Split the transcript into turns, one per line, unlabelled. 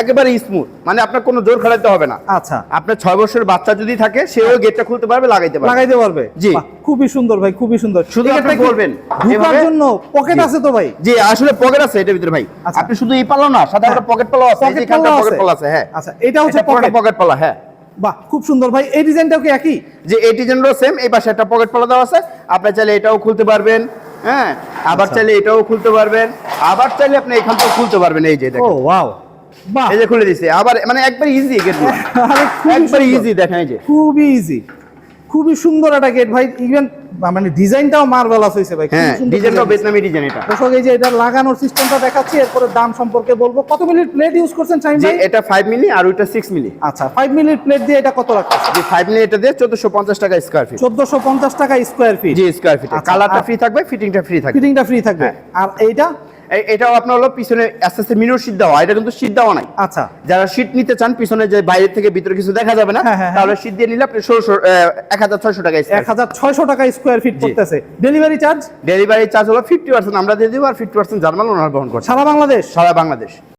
একেবারে স্মুথ মানে আপনার কোনো জোর খাটাতে হবে না।
আচ্ছা।
আপনার ছয় বছরের বাচ্চা যদি থাকে সেও গেটটা খুলতে পারবে লাগাইতে পারবে।
লাগাইতে পারবে।
জি।
খুবই সুন্দর ভাই খুবই সুন্দর।
শুধু আপনি বলবেন,
ঢোকার জন্য পকেট আছে তো ভাই?
জি আসলে পকেট আছে এটার ভিতরে ভাই।
আচ্ছা।
আপনি শুধু এই পাল্লা না সাথে একটা পকেট পাল্লা আছে
পকেট
এখানটা পকেট
আছে?
আছে হ্যাঁ।
আচ্ছা, এটা হচ্ছে পকেট।
পকেট পাল্লা হ্যাঁ।
বাহ খুব সুন্দর ভাই এই ডিজাইনটাও কি একই?
যে এই ডিজাইনটাও সেম এই পাশে একটা পকেট পাল্লা দেওয়া আছে। আপনি চাইলে এটাও খুলতে পারবেন হ্যাঁ। আবার
আচ্ছা।
চাইলে এটাও খুলতে পারবেন আবার চাইলে আপনি এখান থেকে খুলতে পারবেন এই যে
ও ওয়াও
এই যে খুলে দিছে আবার মানে একবার ইজি গেট একবার ইজি দেখেন এই যে।
খুবই ইজি খুবই সুন্দর একটা গেট ভাই ইভেন মানে ডিজাইনটাও মার্ভেলাস হয়েছে ভাই
হ্যাঁ ডিজাইনটাও। ভিয়েতনামি ডিজাইন এটা।
দর্শক এই যে এটা লাগানোর সিস্টেমটা দেখাচ্ছি এরপরে দাম সম্পর্কে বলব। কত মিনিট প্লেট ইউজ করছেন
যে
ভাই?
এটা 5 মিলি আর ওইটা 6 মিলি
আচ্ছা ফাইভ মিনিট প্লেট দিয়ে এটা কত রাখতেছে
যে 5 মিলি এটা দিয়ে 1450 টাকা স্কয়ার ফিট
চোদ্দশো পঞ্চাশ টাকা স্কোয়ার ফিট
জি স্কয়ার ফিট কালারটা ফ্রি থাকবে ফিটিংটা ফ্রি থাকবে।
ফিটিংটা ফ্রি থাকবে।
হ্যাঁ।
আর এইটা?
এই- এটাও আপনার হলো পিছনে আস্তে আস্তে মিনুর শীত দেওয়া। এটা কিন্তু শীত দেওয়া নাই।
আচ্ছা।
যারা শীত নিতে চান পিছনে যে বাইরে থেকে ভিতরে কিছু দেখা যাবে না
হ্যাঁ, হ্যাঁ, হ্যাঁ।
তাহলে শীত দিয়ে নিলে আপনি ষোলোশো এক হাজার ছয়শো টাকা
এক হাজার ছয়শো টাকা স্কোয়ার ফিট। করতেছে ডেলিভারি চার্জ
ডেলিভারি চার্জ হলো ফিফটি পার্সেন্ট আমরা দিয়ে দিব আর ফিফটি পার্সেন্ট জার্মান ওনার বহন করছে।
সারা বাংলাদেশ?
সারা বাংলাদেশ।